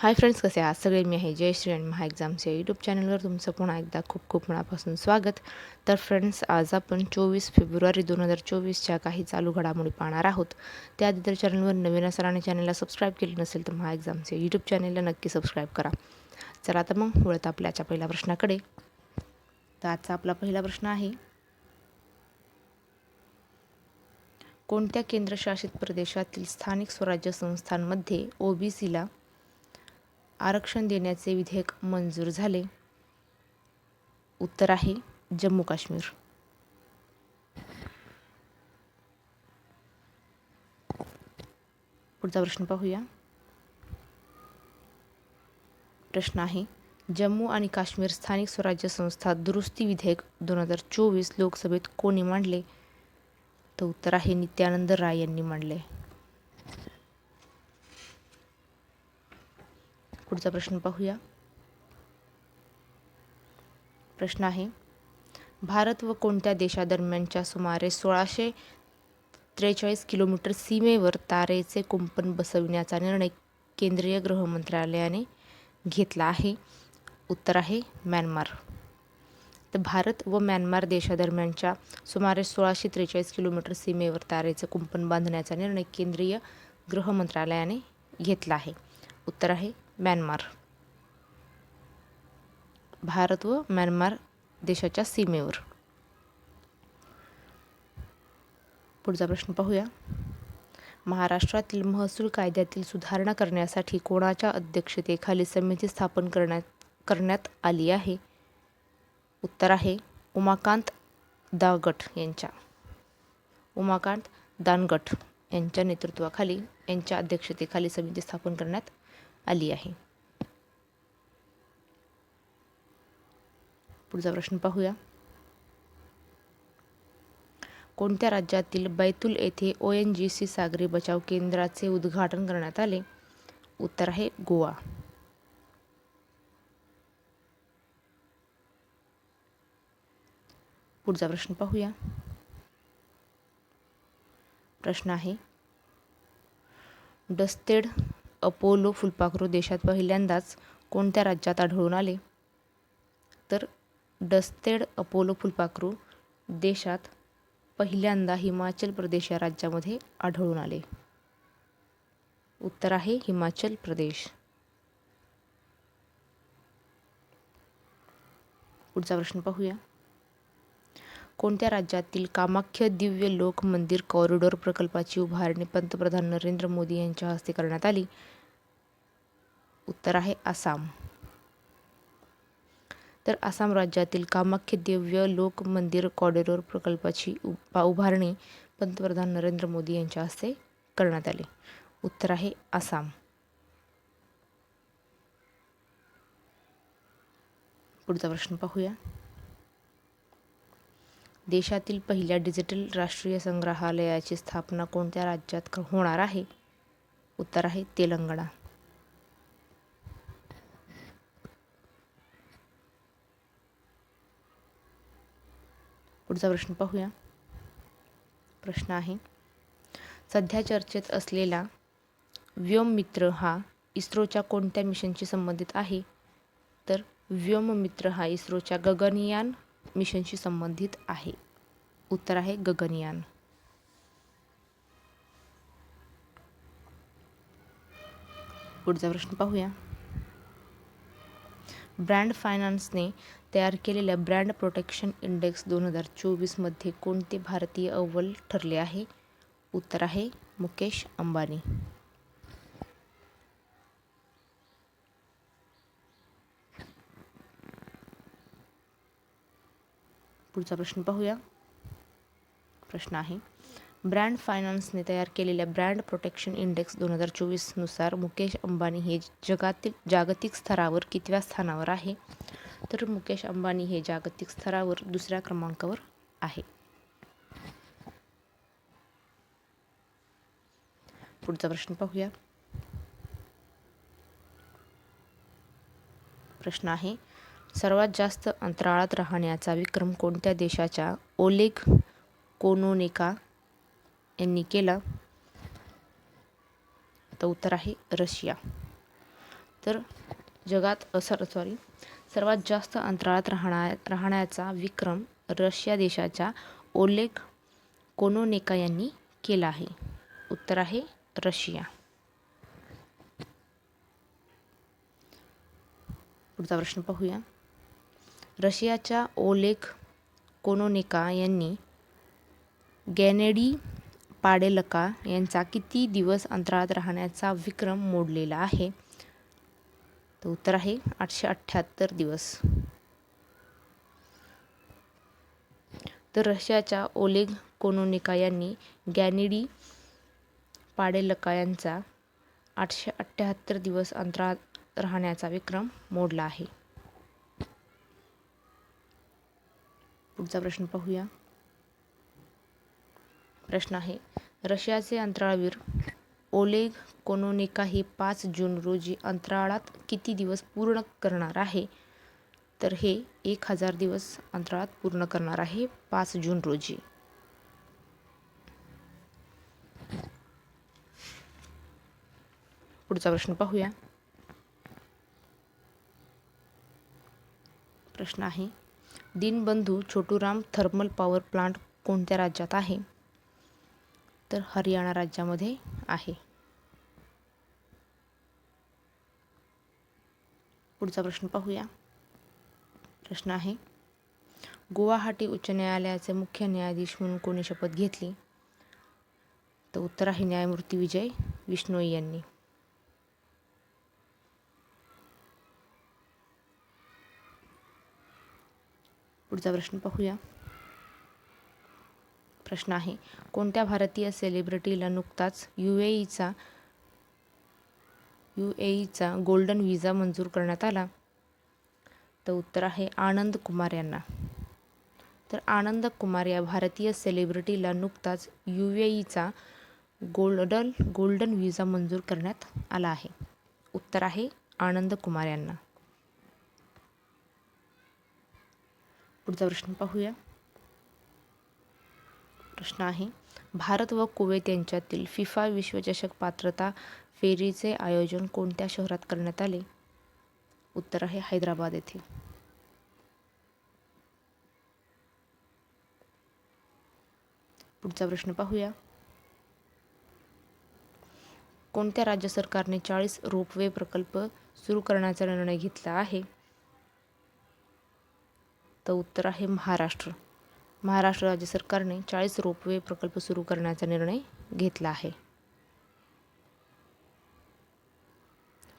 Hi friends कसे आहात? सगळे मी आहे जयश्री आणि महा एक्झामच्या यूट्यूब चॅनलवर तुमचं पुन्हा एकदा खूप खूप मनापासून स्वागत. तर फ्रेंड्स आज आपण चोवीस फेब्रुवारी दोन हजार चोवीसच्या काही चालू घडामोडी पाहणार आहोत. त्याआधी तर चॅनलवर नवीन असाल आणि चॅनलला सबस्क्राईब केलं नसेल तर महा एक्झामचे यूट्यूब चॅनलला नक्की सबस्क्राईब करा. चला आता मग वळत आपल्याच्या पहिल्या प्रश्नाकडे. तर आजचा आपला पहिला प्रश्न आहे कोणत्या केंद्रशासित प्रदेशातील स्थानिक स्वराज्य संस्थांमध्ये ओबीसीला आरक्षण देण्याचे विधेयक मंजूर झाले. उत्तर आहे जम्मू काश्मीर. पुढचा प्रश्न पाहूया. प्रश्न आहे जम्मू आणि काश्मीर स्थानिक स्वराज्य संस्था दुरुस्ती विधेयक दोन हजार चोवीस लोकसभेत कोणी मांडले? तर उत्तर आहे नित्यानंद राय यांनी मांडले. पुढचा प्रश्न पाहूया. प्रश्न आहे भारत व कोणत्या देशादरम्यानच्या सुमारे सोळाशे त्रेचाळीस किलोमीटर सीमेवर तारेचे कुंपण बसविण्याचा निर्णय केंद्रीय गृहमंत्रालयाने घेतला आहे. उत्तर आहे म्यानमार. तर भारत व म्यानमार देशादरम्यानच्या सुमारे सोळाशे त्रेचाळीस किलोमीटर सीमेवर तारेचे कुंपण बांधण्याचा निर्णय केंद्रीय गृहमंत्रालयाने घेतला आहे. उत्तर आहे म्यानमार. भारत व म्यानमार देशाच्या सीमेवर. पुढचा प्रश्न पाहूया. महाराष्ट्रातील महसूल कायद्यातील सुधारणा करण्यासाठी कोणाच्या अध्यक्षतेखाली समिती स्थापन करण्यात करण्यात आली आहे? उत्तर आहे उमाकांत दागट यांच्या. उमाकांत दानगट यांच्या नेतृत्वाखाली यांच्या अध्यक्षतेखाली समिती स्थापन करण्यात आली आहे. पुढचा प्रश्न पाहूया. कोणत्या राज्यातील बैतूल येथे ओ एन जी सी सागरी बचाव केंद्राचे उद्घाटन करण्यात आले? उत्तर आहे गोवा. पुढचा प्रश्न पाहूया. प्रश्न आहे डस्तेड अपोलो फुलपाखरू देशात पहिल्यांदाच कोणत्या राज्यात आढळून आले? तर डस्तेड अपोलो फुलपाखरू देशात पहिल्यांदा हिमाचल प्रदेश या राज्यामध्ये आढळून आले. उत्तर आहे हिमाचल प्रदेश. पुढचा प्रश्न पाहूया. कोणत्या राज्यातील कामाख्य दिव्य लोक मंदिर कॉरिडॉर प्रकल्पाची उभारणी पंतप्रधान नरेंद्र मोदी यांच्या हस्ते करण्यात आली? उत्तर आहे आसाम. तर आसाम राज्यातील कामाख्य दिव्य लोक मंदिर कॉरिडॉर प्रकल्पाची उभारणी पंतप्रधान नरेंद्र मोदी यांच्या हस्ते करण्यात आली. उत्तर आहे आसाम. पुढचा प्रश्न पाहूया. देशातील पहिल्या डिजिटल राष्ट्रीय संग्रहालयाची स्थापना कोणत्या राज्यात होणार आहे? उत्तर आहे तेलंगणा. पुढचा प्रश्न पाहूया. प्रश्न आहे सध्या चर्चेत असलेला व्योममित्र हा इस्रोच्या कोणत्या मिशनशी संबंधित आहे? तर व्योममित्र हा इस्रोच्या गगनयान मिशनशी संबंधित आहे. उत्तर आहे गगनयान. पुढचा प्रश्न पाहूया. ब्रँड फायनान्सने तयार केलेल्या ब्रँड प्रोटेक्शन इंडेक्स दोन हजार चोवीसमध्ये कोणते भारतीय अव्वल ठरले आहे? उत्तर आहे मुकेश अंबानी. पुढचा प्रश्न पाहूया. प्रश्न आहे ब्रँड फायनान्सने तयार केलेल्या ब्रँड प्रोटेक्शन इंडेक्स दोन हजार चोवीसनुसार मुकेश अंबानी हे जगातील जागतिक स्तरावर कितव्या स्थानावर आहे? तर मुकेश अंबानी हे जागतिक स्तरावर दुसऱ्या क्रमांकावर आहे. पुढचा प्रश्न पाहूया. प्रश्न आहे सर्वात जास्त अंतराळात राहण्याचा विक्रम कोणत्या देशाच्या? ओलेग कोनोनेका यांनी केला. तर उत्तर आहे रशिया. तर जगात सर सॉरी सर्वात जास्त अंतराळात राहणा राहण्याचा विक्रम रशिया देशाच्या ओलेग कोनोनेका यांनी केला आहे. उत्तर आहे रशिया. पुढचा प्रश्न पाहूया. रशियाच्या ओलेग कोनोनिका यांनी गॅनेडी पाडेलका यांचा किती दिवस अंतराळात राहण्याचा विक्रम मोडलेला आहे? तर उत्तर आहे आठशे अठ्ठ्याहत्तर दिवस. तर रशियाच्या ओलेग कोनोनिका यांनी गॅनिडी पाडेलका यांचा आठशे अठ्ठ्याहत्तर दिवस अंतराळात राहण्याचा विक्रम मोडला आहे. पुढचा प्रश्न पाहूया. प्रश्न आहे रशियाचे अंतराळवीर ओलेग कोनोनिका हे पाच जून रोजी अंतराळात किती दिवस पूर्ण करणार आहे? तर हे एक हजार दिवस अंतराळात पूर्ण करणार आहे पाच जून रोजी. पुढचा प्रश्न पाहूया. प्रश्न आहे Deenbandhu Chhoturam thermal power plant कोणत्या राज्यात आहे? तर हरियाणा राज्यामध्ये आहे. पुढचा प्रश्न पाहूया. प्रश्न आहे गुवाहाटी उच्च न्यायालयाचे मुख्य न्यायाधीश म्हणून कोणी शपथ घेतली? तर उत्तर आहे न्यायमूर्ती विजय विष्णोई यांनी. पुढचा प्रश्न पाहूया. प्रश्न आहे कोणत्या भारतीय सेलिब्रिटीला नुकताच यू एईचा यू एईचा गोल्डन व्हिजा मंजूर करण्यात आला? तर उत्तर आहे आनंद कुमार यांना. तर आनंद कुमार या भारतीय सेलिब्रिटीला नुकताच यू ईचा गोल्डन गोल्डन व्हिजा मंजूर करण्यात आला आहे. उत्तर आहे आनंद कुमार यांना. पुढचा प्रश्न पाहूया. प्रश्न आहे भारत व कुवेत यांच्यातील फिफा विश्वचषक पात्रता फेरीचे आयोजन कोणत्या शहरात करण्यात आले? उत्तर आहे हैदराबाद येथे. पुढचा प्रश्न पाहूया. कोणत्या राज्य सरकारने चाळीस रोपवे प्रकल्प सुरू करण्याचा निर्णय घेतला आहे? तर उत्तर आहे महाराष्ट्र. महाराष्ट्र राज्य सरकारने चाळीस रोपवे प्रकल्प सुरू करण्याचा निर्णय घेतला आहे.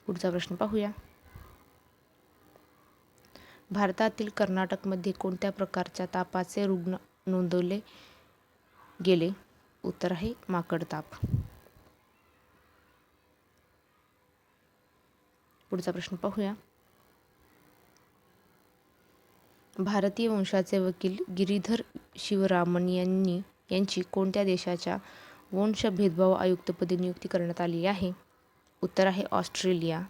पुढचा प्रश्न पाहूया. भारतातील कर्नाटकमध्ये कोणत्या प्रकारच्या तापाचे रुग्ण नोंदवले गेले? उत्तर आहे माकड ताप. पुढचा प्रश्न पाहूया. भारतीय वंशाचे वकील गिरीधर शिवरामन यांनी यांची कोणत्या देशाच्या वंश भेदभाव आयुक्तपदी नियुक्ती करण्यात आली आहे? उत्तर आहे ऑस्ट्रेलिया.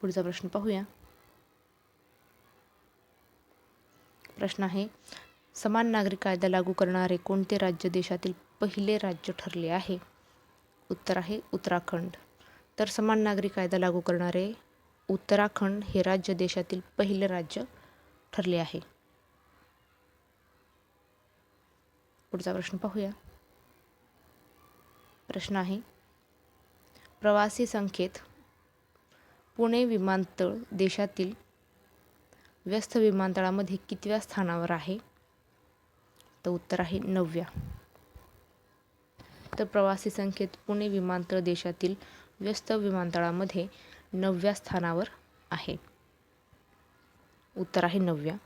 पुढचा प्रश्न पाहूया. प्रश्न आहे समान नागरिक कायदा लागू करणारे कोणते राज्य देशातील पहिले राज्य ठरले आहे? उत्तर आहे उत्तराखंड. तर समान नागरिक कायदा लागू करणारे उत्तराखंड हे राज्य देशातील पहिले राज्य ठरले आहे. पुढचा प्रश्न पाहूया. प्रश्न आहे प्रवासी संख्येत पुणे विमानतळ देशातील व्यस्त विमानतळामध्ये कितव्या स्थानावर आहे? तर उत्तर आहे नवव्या. तर प्रवासी संख्येत पुणे विमानतळ देशातील व्यस्त विमानतळामध्ये नवव्या स्थानावर आहे. उत्तर आहे नवव्या.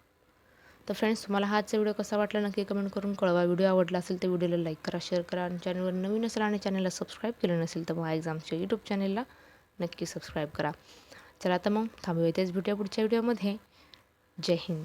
तर फ्रेंड्स तुम्हाला हाच व्हिडिओ कसा वाटला नक्की कमेंट करून कळवा. व्हिडिओ आवडला असेल तर व्हिडिओला लाईक करा शेअर करा. आणि चॅनलवर नवीन असेल आणि चॅनलला सबस्क्राईब केलं नसेल तर मग एक्झामच्या यूट्यूब चॅनलला नक्की सबस्क्राईब करा. चला आता मग थांबूया. तेच भेटूया पुढच्या व्हिडिओमध्ये जय हिंद.